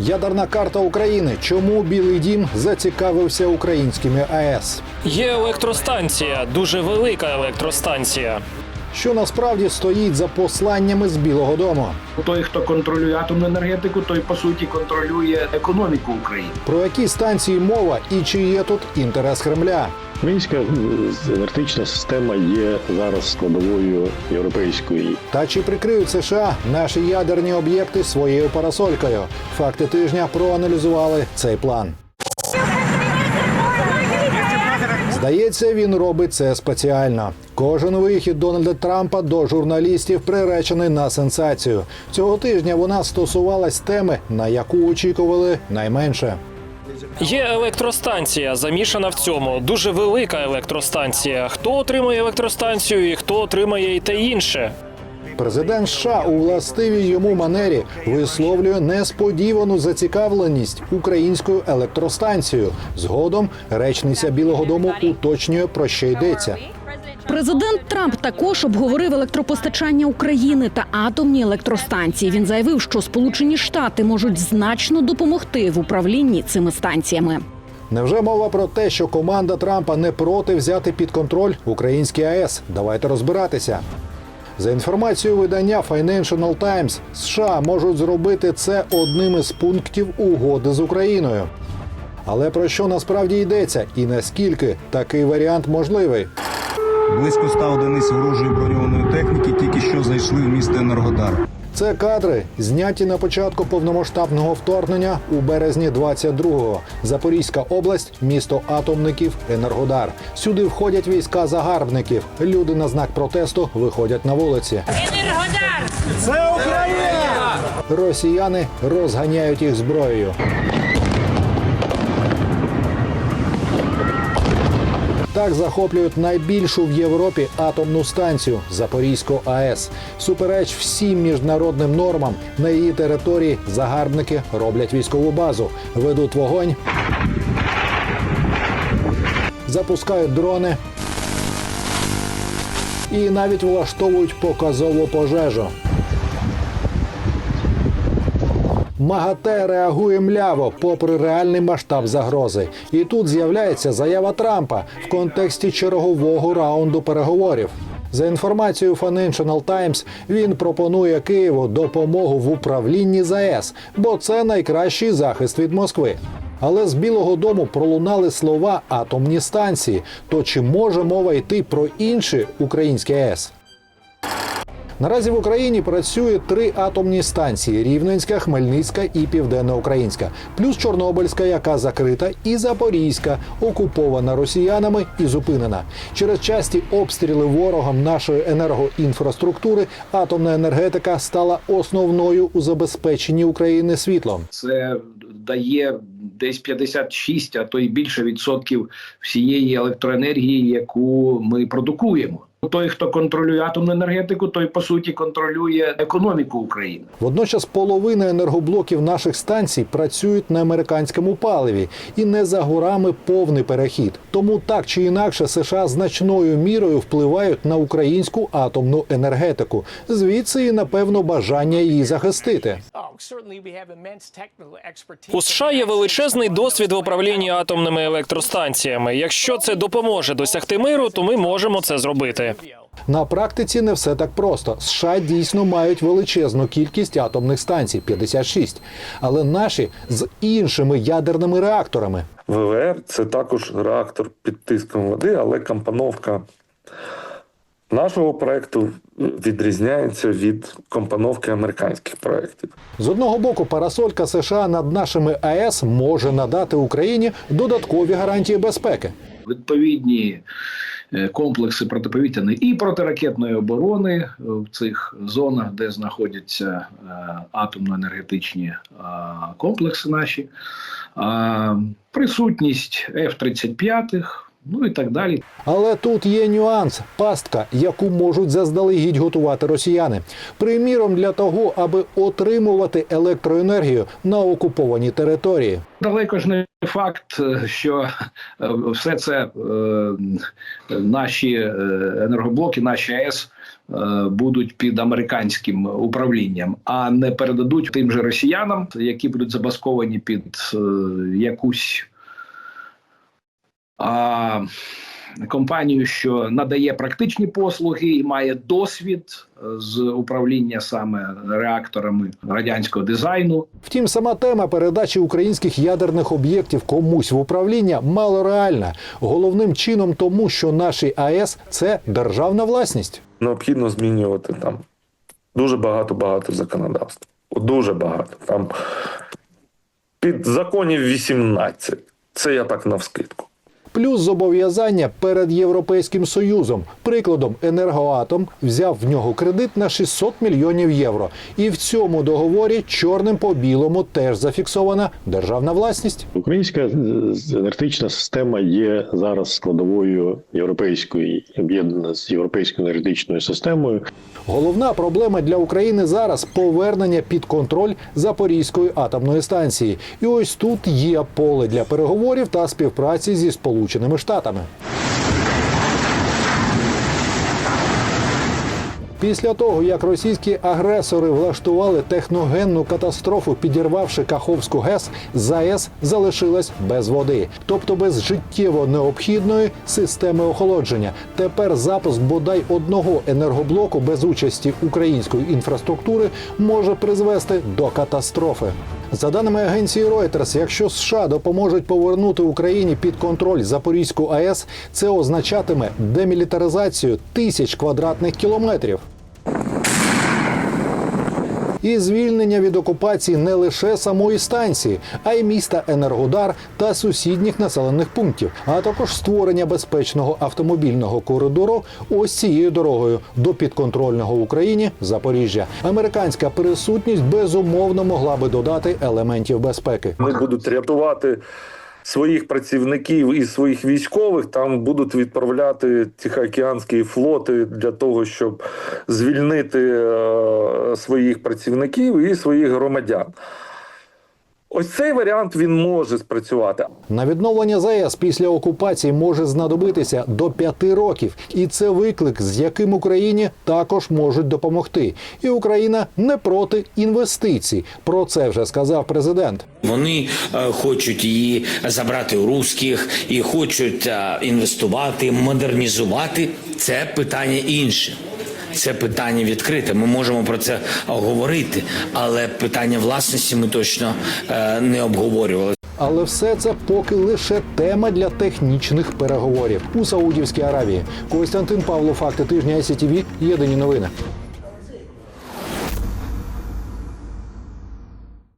Ядерна карта України. Чому Білий Дім зацікавився українськими АЕС? Є електростанція, дуже велика електростанція. Що насправді стоїть за посланнями з Білого Дому? Той, хто контролює атомну енергетику, той по суті контролює економіку України. Про які станції мова і чи є тут інтерес Кремля? Українська м, енергетична система є зараз складовою європейської. Та чи прикриють США наші ядерні об'єкти своєю парасолькою? Факти тижня проаналізували цей план. Здається, він робить це спеціально. Кожен вихід Дональда Трампа до журналістів приречений на сенсацію. Цього тижня вона стосувалась теми, на яку очікували найменше. Є електростанція, замішана в цьому. Дуже велика електростанція. Хто отримає електростанцію і хто отримає і те інше? Президент США у властивій йому манері висловлює несподівану зацікавленість українською електростанцією. Згодом речниця Білого Дому уточнює про що йдеться. Президент Трамп також обговорив електропостачання України та атомні електростанції. Він заявив, що Сполучені Штати можуть значно допомогти в управлінні цими станціями. Невже мова про те, що команда Трампа не проти взяти під контроль українські АЕС? Давайте розбиратися. За інформацією видання Financial Times, США можуть зробити це одним із пунктів угоди з Україною. Але про що насправді йдеться і наскільки такий варіант можливий? Близько ста одиниць ворожої броньованої техніки тільки що зайшли в місто Енергодар. Це кадри, зняті на початку повномасштабного вторгнення у березні 22-го. Запорізька область, місто атомників, Енергодар. Сюди входять війська загарбників. Люди на знак протесту виходять на вулиці. Енергодар! Це Україна! Росіяни розганяють їх зброєю. Так захоплюють найбільшу в Європі атомну станцію Запорізьку АЕС. Супереч всім міжнародним нормам на її території загарбники роблять військову базу, ведуть вогонь, запускають дрони і навіть влаштовують показову пожежу. МАГАТЕ реагує мляво, попри реальний масштаб загрози. І тут з'являється заява Трампа в контексті чергового раунду переговорів. За інформацією Financial Times, він пропонує Києву допомогу в управлінні ЗАЕС, бо це найкращий захист від Москви. Але з Білого Дому пролунали слова атомні станції. То чи може мова йти про інші українські АЕС? Наразі в Україні працює три атомні станції: Рівненська, Хмельницька і Південноукраїнська, плюс Чорнобильська, яка закрита, і Запорізька, окупована росіянами і зупинена. Через часті обстріли ворогом нашої енергоінфраструктури атомна енергетика стала основною у забезпеченні України світлом. Це дає десь 56, а то й більше відсотків всієї електроенергії, яку ми продукуємо. Той, хто контролює атомну енергетику, той по суті контролює економіку України. Водночас половина енергоблоків наших станцій працюють на американському паливі, і не за горами повний перехід. Тому так чи інакше США значною мірою впливають на українську атомну енергетику. Звідси і напевно бажання її захистити. У США є величезний досвід в управлінні атомними електростанціями. Якщо це допоможе досягти миру, то ми можемо це зробити. На практиці не все так просто. США дійсно мають величезну кількість атомних станцій 56, але наші з іншими ядерними реакторами. ВВР це також реактор під тиском води, але компоновка нашого проекту відрізняється від компоновки американських проєктів. З одного боку, парасолька США над нашими АЕС може надати Україні додаткові гарантії безпеки. Відповідні е, комплекси протиповітряної і протиракетної оборони е, в цих зонах, де знаходяться е, атомно-енергетичні комплекси наші, присутність F-35, ну і так далі. Але тут є нюанс пастка, яку можуть заздалегідь готувати росіяни. Приміром, для того, аби отримувати електроенергію на окупованій території. Далеко ж не факт, е, що е, все це е, наші енергоблоки, наші АЕС будуть під американським управлінням, а не передадуть тим же росіянам, які будуть забасковані під якусь а, компанію, що надає практичні послуги і має досвід е, з управління саме реакторами радянського дизайну. Втім, сама тема передачі українських ядерних об'єктів комусь в управління малореальна. Головним чином тому, що наші АЕС це державна власність. Необхідно змінювати там дуже багато багато законодавств. Дуже багато. Там під законів 18. Це я так навскидку. Плюс зобов'язання перед Європейським Союзом. Прикладом, енергоатом взяв в нього кредит на 600 мільйонів євро. І в цьому договорі чорним по білому теж зафіксована державна власність. Українська енергетична система є зараз складовою європейської об'єднана з європейською енергетичною системою. Головна проблема для України зараз повернення під контроль Запорізької атомної станції. І ось тут є поле для переговорів та співпраці зі Сполученими Штатами. Після того, як російські агресори влаштували техногенну катастрофу, підірвавши Каховську ГЕС, ЗАЕС залишилась без води, тобто без життєво необхідної системи охолодження. Тепер запуск бодай одного енергоблоку без участі української інфраструктури може призвести до катастрофи. За даними агенції Reuters, якщо США допоможуть повернути Україні під контроль Запорізьку АЕС, це означатиме демілітаризацію тисяч квадратних кілометрів. І звільнення від окупації не лише самої станції, а й міста Енергодар та сусідніх населених пунктів, а також створення безпечного автомобільного коридору ось цією дорогою до підконтрольного Україні Запоріжжя. Американська присутність безумовно могла би додати елементів безпеки. Ми будуть рятувати своїх працівників і своїх військових. Там будуть відправляти Тихоокеанські флоти для того, щоб звільнити е, своїх працівників і своїх громадян. Ось цей варіант він може спрацювати. На відновлення ЗАЕС після окупації може знадобитися до п'яти років, і це виклик, з яким Україні також можуть допомогти. І Україна не проти інвестицій. Про це вже сказав президент. Вони е, хочуть її забрати у русських і хочуть е, інвестувати, модернізувати. Це питання інше. Це питання відкрите. Ми можемо про це говорити, але питання власності ми точно е, не обговорювали. Але все це поки лише тема для технічних переговорів у Саудівській Аравії. Костянтин Павло, факти тижня СІТВ, Єдині новини.